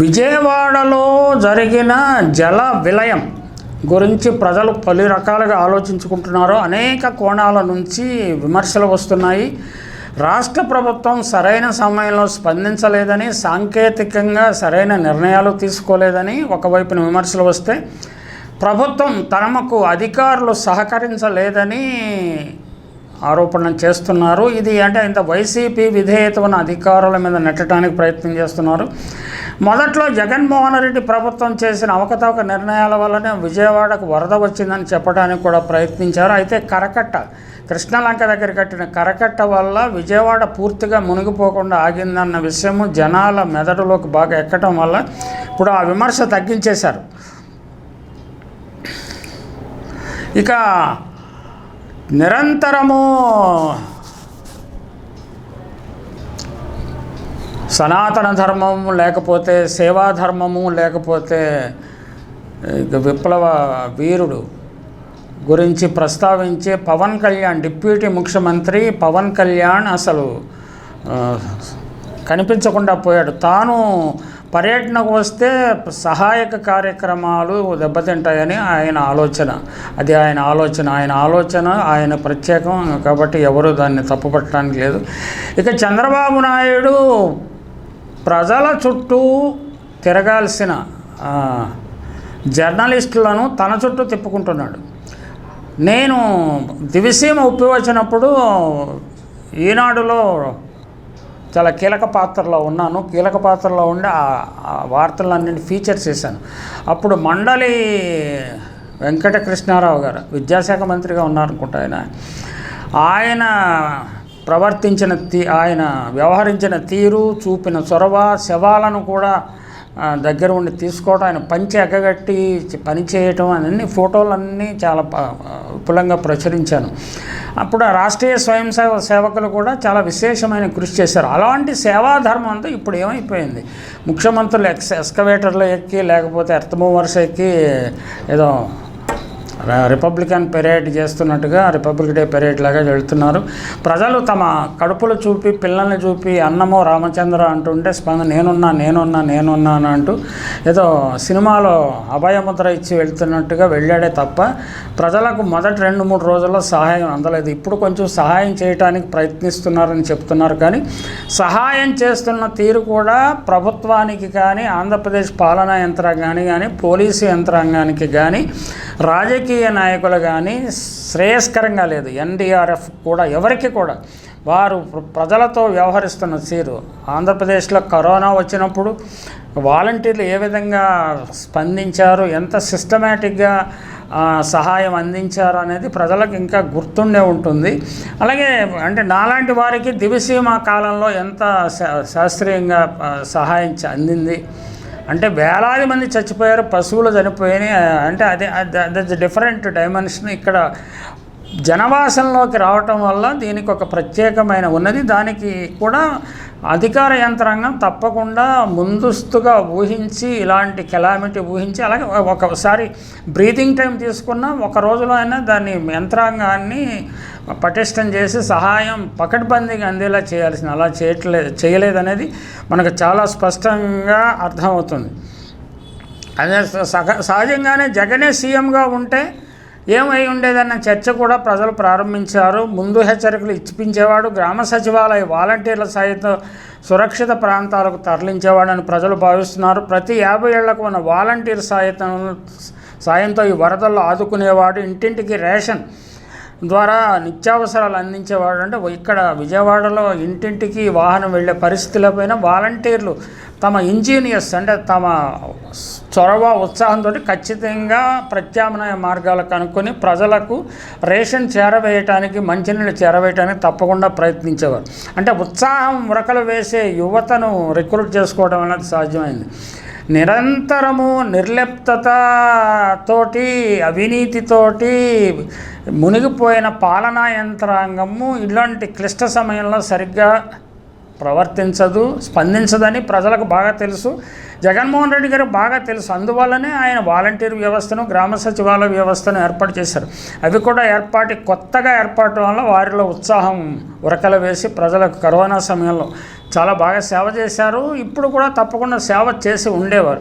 విజయవాడలో జరిగిన జల విలయం గురించి ప్రజలు పలు రకాలుగా ఆలోచించుకుంటున్నారు. అనేక కోణాల నుంచి విమర్శలు వస్తున్నాయి. రాష్ట్ర ప్రభుత్వం సరైన సమయంలో స్పందించలేదని సాంకేతికంగా సరైన నిర్ణయాలు తీసుకోలేదని ఒకవైపున విమర్శలు వస్తే ప్రభుత్వం తమకు అధికారులు సహకరించలేదని ఆరోపణ చేస్తున్నారు. ఇది అంటే ఇంత వైసీపీ విధేయత ఉన్న అధికారుల మీద నెట్టడానికి ప్రయత్నం చేస్తున్నారు. మొదట్లో జగన్మోహన్ రెడ్డి ప్రభుత్వం చేసిన అవకతవక నిర్ణయాల వల్లనే విజయవాడకు వరద వచ్చిందని చెప్పడానికి కూడా ప్రయత్నించారు. అయితే కరకట్ట కృష్ణలంక దగ్గర కట్టిన కరకట్ట వల్ల విజయవాడ పూర్తిగా మునిగిపోకుండా ఆగిందన్న విషయము జనాల మెదడులోకి బాగా ఎక్కడం వల్ల ఇప్పుడు ఆ విమర్శ తగ్గించేశారు. ఇక నిరంతరము సనాతన ధర్మం లేకపోతే సేవా ధర్మము లేకపోతే ఇక విప్లవ వీరుడు గురించి ప్రస్తావించే పవన్ కళ్యాణ్ డిప్యూటీ ముఖ్యమంత్రి పవన్ కళ్యాణ్ అసలు కనిపించకుండా పోయాడు. తాను పర్యటనకు వస్తే సహాయక కార్యక్రమాలు దెబ్బతింటాయని ఆయన ఆలోచన. అది ఆయన ఆలోచన. ఆయన ఆలోచన ఆయన ప్రత్యేకం. కాబట్టి ఎవరు దాన్ని తప్పుపట్టడానికి లేదు. ఇక చంద్రబాబు నాయుడు ప్రజల చుట్టూ తిరగాల్సిన జర్నలిస్టులను తన చుట్టూ తిప్పుకుంటున్నాడు. నేను దివిసీమ ఉప్పి వచ్చినప్పుడు ఈనాడులో చాలా కీలక పాత్రలో ఉన్నాను. కీలక పాత్రలో ఉండి ఆ- వార్తలన్నింటి ఫీచర్ చేశాను. అప్పుడు మండలి వెంకటకృష్ణారావు గారు విద్యాశాఖ మంత్రిగా ఉన్నారనుకుంటా ఆయన. ఆయన ప్రవర్తించిన తీ ఆయన వ్యవహరించిన తీరు చూపిన చొరవ శవాలను కూడా దగ్గర ఉండి తీసుకోవడం ఆయన పంచి ఎగ్గగట్టి పనిచేయటం పని చేయటం అన్ని ఫోటోలన్నీ చాలా విపులంగా ప్రచురించాను. అప్పుడు రాష్ట్రీయ స్వయం సేవ సేవకులు కూడా చాలా విశేషమైన కృషి చేశారు. అలాంటి సేవాధర్మం అంతా ఇప్పుడు ఏమైపోయింది? ముఖ్యమంత్రులు ఎక్స్ ఎక్స్కవేటర్లో ఎక్కి లేకపోతే ఎర్త్ మూవర్స్ ఎక్కి ఏదో రిపబ్లికన్ పెరేడ్ చేస్తున్నట్టుగా రిపబ్లిక్ డే పెరేడ్ లాగా వెళ్తున్నారు. ప్రజలు తమ కడుపులు చూపి పిల్లల్ని చూపి అన్నమో రామచంద్ర అంటుంటే స్పంద నేనున్నా నేనున్నా నేనున్నా అని అంటూ ఏదో సినిమాలో అభయముద్ర ఇచ్చి వెళ్తున్నట్టుగా వెళ్ళాడే తప్ప ప్రజలకు మొదటి రెండు మూడు రోజుల్లో సహాయం అందలేదు. ఇప్పుడు కొంచెం సహాయం చేయడానికి ప్రయత్నిస్తున్నారని చెప్తున్నారు. కానీ సహాయం చేస్తున్న తీరు కూడా ప్రభుత్వానికి కానీ ఆంధ్రప్రదేశ్ పాలనా యంత్రాంగానికి కానీ పోలీసు యంత్రాంగానికి కానీ రాజకీయ నాయకులు కానీ శ్రేయస్కరంగా లేదు. ఎన్డీఆర్ఎఫ్ కూడా ఎవరికి కూడా. వారు ప్రజలతో వ్యవహరిస్తున్న తీరు ఆంధ్రప్రదేశ్లో కరోనా వచ్చినప్పుడు వాలంటీర్లు ఏ విధంగా స్పందించారు ఎంత సిస్టమేటిక్గా సహాయం అందించారు అనేది ప్రజలకు ఇంకా గుర్తుండే ఉంటుంది. అలాగే అంటే నాలాంటి వారికి దివిసీమ కాలంలో ఎంత శా- శాస్త్రీయంగా సహాయం అందింది. అంటే వేలాది మంది చచ్చిపోయారు పశువులు చనిపోయినాయి అంటే అదే దట్స్ డిఫరెంట్ డైమెన్షన్ ఇక్కడ జనవాసంలోకి రావటం వల్ల దీనికి ఒక ప్రత్యేకమైన ఉన్నది. దానికి కూడా అధికార యంత్రాంగం తప్పకుండా ముందస్తుగా ఊహించి ఇలాంటి కెలామిటీ ఊహించి అలాగే ఒకసారి బ్రీతింగ్ టైం తీసుకున్న ఒక రోజులో అయినా దాన్ని యంత్రాంగాన్ని పటిష్టం చేసి సహాయం పకడ్బందీగా అందేలా చేయాల్సిన అలా చేయట్లేదు చేయలేదనేది మనకు చాలా స్పష్టంగా అర్థమవుతుంది. అదే సహ సహజంగానే జగనే సీఎంగా ఉంటే ఏమై ఉండేదన్న చర్చ కూడా ప్రజలు ప్రారంభించారు. ముందు హెచ్చరికలు ఇచ్చిపించేవాడు గ్రామ సచివాలయ వాలంటీర్ల సైతం సురక్షిత ప్రాంతాలకు తరలించేవాడని ప్రజలు భావిస్తున్నారు. ప్రతి యాభై ఏళ్ళకు ఉన్న వాలంటీర్ సాయంతో సాయంతో ఈ వరదల్లో ఆదుకునేవాడు. ఇంటింటికి రేషన్ ద్వారా నిత్యావసరాలు అందించేవాడు అంటే ఇక్కడ విజయవాడలో ఇంటింటికి వాహనం వెళ్ళే పరిస్థితులపైన వాలంటీర్లు తమ ఇంజనీయర్స్ అంటే తమ చొరవ ఉత్సాహంతో ఖచ్చితంగా ప్రత్యామ్నాయ మార్గాలు కనుక్కొని ప్రజలకు రేషన్ చేరవేయటానికి మంచినీళ్ళు చేరవేయటానికి తప్పకుండా ప్రయత్నించేవారు. అంటే ఉత్సాహం ఉరకలు వేసే యువతను రిక్రూట్ చేసుకోవడం అనేది సాధ్యమైంది. నిరంతరము నిర్లిప్తతతోటి అవినీతితోటి మునిగిపోయిన పాలనా యంత్రాంగము ఇలాంటి క్లిష్ట సమయంలో సరిగ్గా ప్రవర్తించదు స్పందించదని ప్రజలకు బాగా తెలుసు. జగన్మోహన్ రెడ్డి గారు బాగా తెలుసు. అందువల్లనే ఆయన వాలంటీర్ వ్యవస్థను గ్రామ సచివాలయ వ్యవస్థను ఏర్పాటు చేశారు. అవి కూడా ఏర్పాటు కొత్తగా ఏర్పాటు వల్ల వారిలో ఉత్సాహం ఉరకల వేసి ప్రజలకు కరోనా సమయంలో చాలా బాగా సేవ చేశారు. ఇప్పుడు కూడా తప్పకుండా సేవ చేసి ఉండేవారు.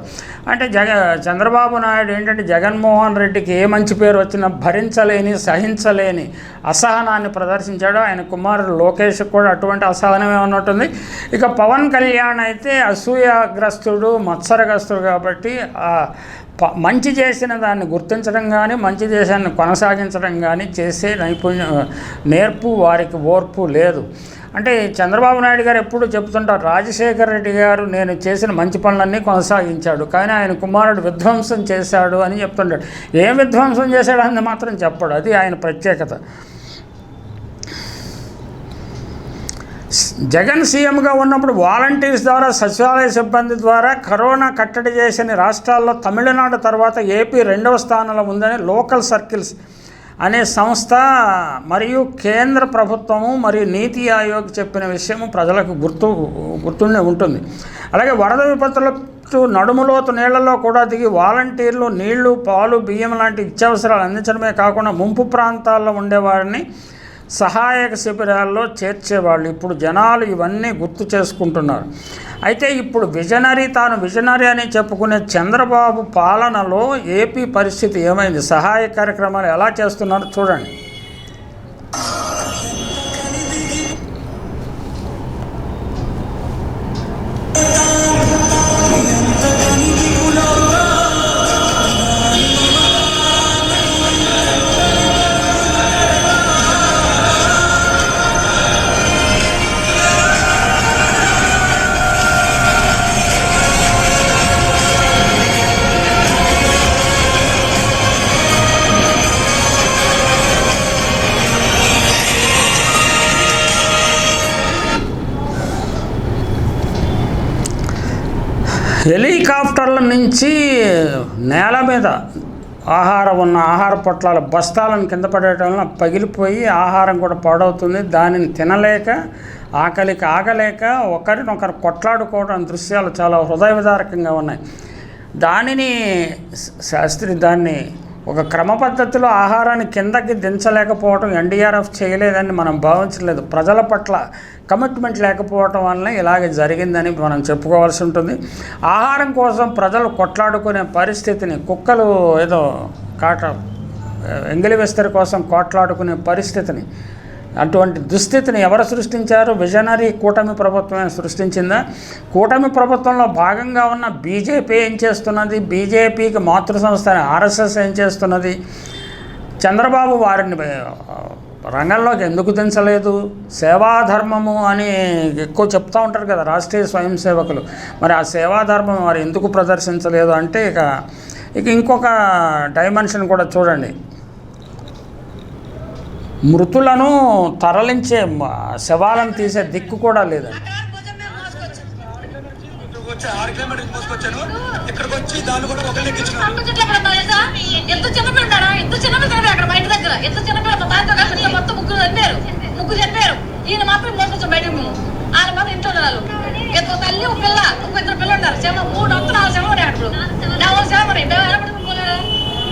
అంటే జగ చంద్రబాబు నాయుడు ఏంటంటే జగన్మోహన్ రెడ్డికి ఏ మంచి పేరు వచ్చినా భరించలేని సహించలేని అసహనాన్ని ప్రదర్శించాడు. ఆయన కుమారుడు లోకేష్ కూడా అటువంటి అసహనమే ఉన్నట్టుంది. ఇక పవన్ కళ్యాణ్ అయితే అసూయాగ్రస్తుడు మత్సరగ్రస్తుడు కాబట్టి మంచి చేసిన దాన్ని గుర్తించడం కానీ మంచి చేసాన్ని కొనసాగించడం కానీ చేసే నైపుణ్యం నేర్పు వారికి ఓర్పు లేదు. అంటే చంద్రబాబు నాయుడు గారు ఎప్పుడు చెప్తుంటారు రాజశేఖర రెడ్డి గారు నేను చేసిన మంచి పనులన్నీ కొనసాగించాడు కానీ ఆయన కుమారుడు విధ్వంసం చేశాడు అని చెప్తుంటాడు. ఏం విధ్వంసం చేశాడు అని మాత్రం చెప్పడు అది ఆయన ప్రత్యేకత. జగన్ సీఎంగా ఉన్నప్పుడు వాలంటీర్స్ ద్వారా సచివాలయ సిబ్బంది ద్వారా కరోనా కట్టడి చేసిన రాష్ట్రాల్లో తమిళనాడు తర్వాత ఏపీ రెండవ స్థానంలో ఉందని లోకల్ సర్కిల్స్ అనే సంస్థ మరియు కేంద్ర ప్రభుత్వము మరియు నీతి ఆయోగ్ చెప్పిన విషయము ప్రజలకు గుర్తు గుర్తుండే ఉంటుంది. అలాగే వరద విపత్తులకు నడుములోతు నీళ్ళలో కూడా దిగి వాలంటీర్లు నీళ్ళు పాలు బియ్యం లాంటి నిత్యావసరాలు అందించడమే కాకుండా ముంపు ప్రాంతాల్లో ఉండేవారిని సహాయక శిబిరాల్లో చేర్చేవాళ్ళు. ఇప్పుడు జనాలు ఇవన్నీ గుర్తు చేసుకుంటున్నారు. అయితే ఇప్పుడు విజనరీ తాను విజనరీ అని చెప్పుకునే చంద్రబాబు పాలనలో ఏపీ పరిస్థితి ఏమైంది? సహాయ కార్యక్రమాలు ఎలా చేస్తున్నారో? చూడండి. హెలికాప్టర్ల నుంచి నేల మీద ఆహారం ఉన్న ఆహార పొట్లాల బస్తాలను కింద పడేయటం వల్ల పగిలిపోయి ఆహారం కూడా పాడవుతుంది. దానిని తినలేక ఆకలికి ఆగలేక ఒకరినొకరు కొట్లాడుకోవడం దృశ్యాలు చాలా హృదయ విదారకంగా ఉన్నాయి. దానిని శాస్త్రి దాన్ని ఒక క్రమ పద్ధతిలో ఆహారాన్ని కిందకి దించలేకపోవడం ఎన్డీఆర్ఎఫ్ చేయలేదని మనం భావించలేదు. ప్రజల పట్ల కమిట్మెంట్ లేకపోవటం వల్ల ఇలాగే జరిగిందని మనం చెప్పుకోవాల్సి ఉంటుంది. ఆహారం కోసం ప్రజలు కొట్లాడుకునే పరిస్థితిని కుక్కలు ఏదో కాట ఎంగిలి విస్తరి కోసం కొట్లాడుకునే పరిస్థితిని అటువంటి దుస్థితిని ఎవరు సృష్టించారు? విజనరీ కూటమి ప్రభుత్వమే సృష్టించిందా? కూటమి ప్రభుత్వంలో భాగంగా ఉన్న బీజేపీ ఏం చేస్తున్నది? బీజేపీకి మాతృ సంస్థ ఆర్ఎస్ఎస్ ఏం చేస్తున్నది? చంద్రబాబు వారిని రంగంలోకి ఎందుకు దించలేదు? సేవాధర్మము అని ఎక్కువ చెప్తూ ఉంటారు కదా రాష్ట్రీయ స్వయం సేవకులు. మరి ఆ సేవాధర్మం వారు ఎందుకు ప్రదర్శించలేదు అంటే ఇక ఇక ఇంకొక డైమెన్షన్ కూడా చూడండి. మృతులను తరలించే శవాలను తీసే దిక్కు కూడా లేదండి. పిల్ల మా తాత ఒక పిల్ల మొత్తం ముగ్గురు చనిపోయారు ముగ్గురు చనిపోయారు ఈయన మాత్రం మోసుకొచ్చాం బయటకు మేము ఆయన మాత్రం ఇంట్లో ఉన్నారు. ఎంత తల్లి ఒక పిల్ల ఇంకో ఇద్దరు పిల్లలు ఉన్నారు. శవ మూడు అంత నాలుగు శవం ఉన్నాయి అప్పుడు నాలుగు శవం ఉన్నాయి. మేము ఎలా పడుకుని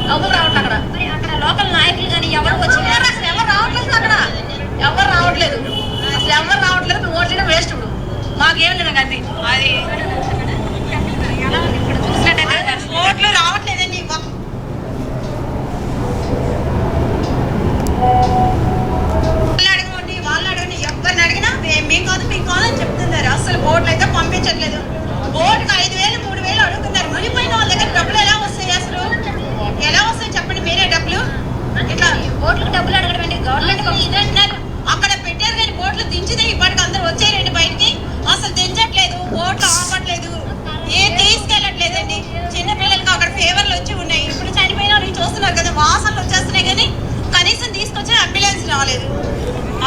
ఎవరు రావట్లేదు అక్కడ? మరి అక్కడ లోకల్ నాయకులు కానీ ఎవరు వచ్చి ఎవరు అసలు ఎవరు రావట్లేదు అక్కడ ఎవరు రావట్లేదు అసలు ఎవరు రావట్లేదు మేము ఓట్లేయడం వేస్ట్ ఇప్పుడు. మాకేం లేదు అది. అది ఇక్కడ చూసినట్టయితే ఓట్లు రావట్లేదు ఒక్క- వాళ్ళు అడగండి వాళ్ళు అడగండి ఎవరిని అడిగినా మే- మేము కాదు మేము కాదు అని చెప్తున్నారు అసలు ఓట్లు అయితే పంపించట్లేదు ఓటుకి ఐదు వేలు మూడు వేలు అడుగుతున్నారు మునిపోయిన వాళ్ళ దగ్గర డబ్బులు ఎలా వస్తాయి అసలు ఎలా వస్తాయి చెప్పండి మీరే డబ్బులు ఇట్లా ఓట్లకు డబ్బులు అడగడం ఏంటి గవర్నమెంట్ గవర్నమెంట్ ఇదంటున్నారు అక్కడ పెట్టారు కానీ ఓట్లు దించితే ఇప్పటికి అందరు వచ్చారండి బయటికి అసలు దించట్లేదు ఓట్లు ఆపట్లేదు ఏ తీసుకెళ్ళట్లేదండి చిన్న పిల్లలకి అక్కడ ఫేవర్లు వచ్చి ఉన్నాయి ఇప్పుడు చనిపోయిన వాళ్ళు చూస్తున్నారు కదా వాసనలు వచ్చేస్తున్నాయి కానీ కనీసం తీసుకొచ్చి అంబులెన్స్ రాలేదు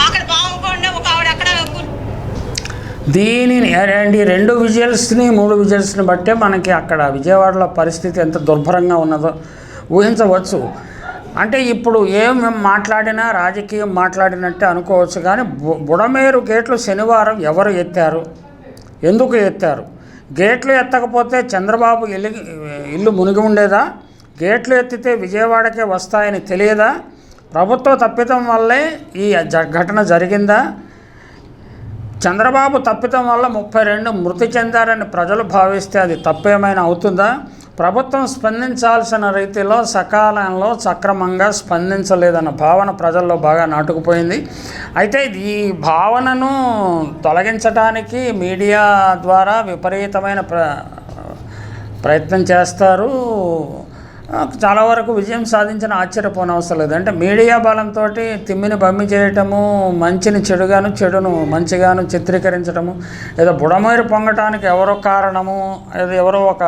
అక్కడ బాగుండకుండా ఒక ఆవిడ అక్కడ కు- దీనిని అండి రెండు విజువల్స్ని మూడు విజువల్స్ని బట్టే మనకి అక్కడ విజయవాడలో పరిస్థితి ఎంత దుర్భరంగా ఉన్నదో ఊహించవచ్చు. అంటే ఇప్పుడు ఏం మాట్లాడినా రాజకీయం మాట్లాడినట్టే అనుకోవచ్చు కానీ బు- బుడమేరు గేట్లు శనివారం ఎవరు ఎత్తారు? ఎందుకు ఎత్తారు? గేట్లు ఎత్తకపోతే చంద్రబాబు ఇల్లు ఇల్లు మునిగి ఉండేదా? గేట్లు ఎత్తితే విజయవాడకే వస్తాయని తెలియదా? ప్రభుత్వ తప్పిదం వల్లే ఈ జ- ఘటన జరిగిందా? చంద్రబాబు తప్పితం వల్ల ముప్పై రెండు మృతి చెందారని ప్రజలు భావిస్తే అది తప్పేమైనా అవుతుందా? ప్రభుత్వం స్పందించాల్సిన రీతిలో సకాలంలో సక్రమంగా స్పందించలేదన్న భావన ప్రజల్లో బాగా నాటుకుపోయింది. అయితే ఈ భావనను తొలగించడానికి మీడియా ద్వారా విపరీతమైన ప్ర ప్రయత్నం చేస్తారు చాలా వరకు విజయం సాధించిన ఆశ్చర్యపోనవసరం లేదు. అంటే మీడియా బలంతో తిమ్మిని బమ్మి చేయటము మంచిని చెడుగాను చెడును మంచిగాను చిత్రీకరించడము ఏదో బుడమేరు పొంగటానికి ఎవరో కారణము ఏదో ఎవరో ఒక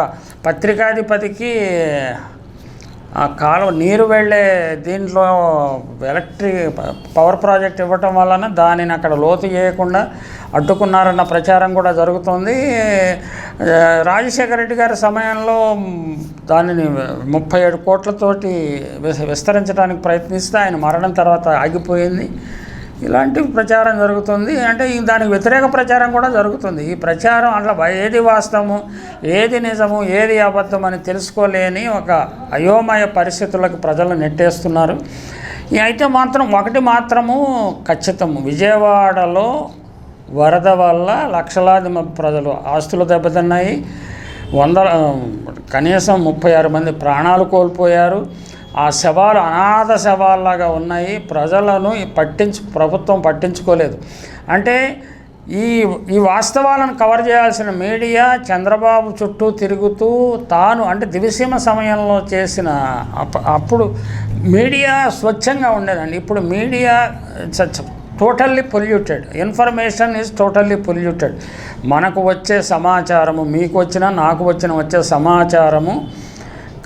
పత్రికాధిపతికి ఆ కాలువ నీరు వెళ్ళే దీంట్లో ఎలక్ట్రిక్ పవర్ ప్రాజెక్ట్ ఇవ్వటం వలన దానిని అక్కడ లోతు చేయకుండా అడ్డుకున్నారన్న ప్రచారం కూడా జరుగుతుంది. రాజశేఖర రెడ్డి గారి సమయంలో దానిని ముప్పై ఏడు కోట్లతోటి విస్- విస్తరించడానికి ప్రయత్నిస్తే ఆయన మరణం తర్వాత ఆగిపోయింది. ఇలాంటి ప్రచారం జరుగుతుంది. అంటే దానికి వ్యతిరేక ప్రచారం కూడా జరుగుతుంది. ఈ ప్రచారం అట్లా ఏది వాస్తవము ఏది నిజము ఏది అబద్ధం అని తెలుసుకోలేని ఒక అయోమయ పరిస్థితులకు ప్రజలు నెట్టేస్తున్నారు. అయితే మాత్రం ఒకటి మాత్రము ఖచ్చితము. విజయవాడలో వరద వల్ల లక్షలాది ప్రజలు ఆస్తులు దెబ్బతిన్నాయి. వందల కనీసం ముప్పై ఆరు మంది ప్రాణాలు కోల్పోయారు. ఆ శవాలు అనాథ శవాల్లాగా ఉన్నాయి. ప్రజలను పట్టించు ప్రభుత్వం పట్టించుకోలేదు. అంటే ఈ ఈ వాస్తవాలను కవర్ చేయాల్సిన మీడియా చంద్రబాబు చుట్టూ తిరుగుతూ తాను అంటే దివిసీమ సమయంలో చేసిన అప్ అప్పుడు మీడియా స్వచ్ఛంగా ఉండేదండి. ఇప్పుడు media totally polluted. Information is totally polluted. మనకు వచ్చే సమాచారము మీకు వచ్చిన నాకు వచ్చిన వచ్చే సమాచారము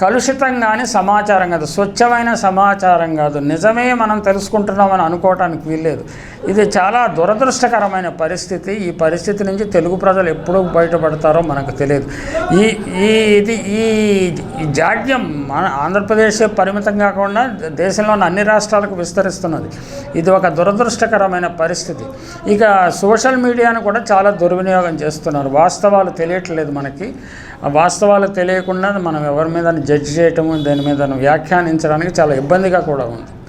కలుషితం కానీ సమాచారం కాదు స్వచ్ఛమైన సమాచారం కాదు. నిజమే మనం తెలుసుకుంటున్నామని అనుకోవటానికి వీల్లేదు. ఇది చాలా దురదృష్టకరమైన పరిస్థితి. ఈ పరిస్థితి నుంచి తెలుగు ప్రజలు ఎప్పుడు బయటపడతారో మనకు తెలియదు. ఈ ఈ ఇది ఈ జాడ్యం మన ఆంధ్రప్రదేశ్ పరిమితం కాకుండా దేశంలోని అన్ని రాష్ట్రాలకు విస్తరిస్తున్నది. ఇది ఒక దురదృష్టకరమైన పరిస్థితి. ఇక సోషల్ మీడియాను కూడా చాలా దుర్వినియోగం చేస్తున్నారు. వాస్తవాలు తెలియట్లేదు మనకి. వాస్తవాలు తెలియకుండా మనం ఎవరి మీద జడ్జ్ చేయటము దాని మీద వ్యాఖ్యానించడానికి చాలా ఇబ్బందిగా కూడా ఉంది.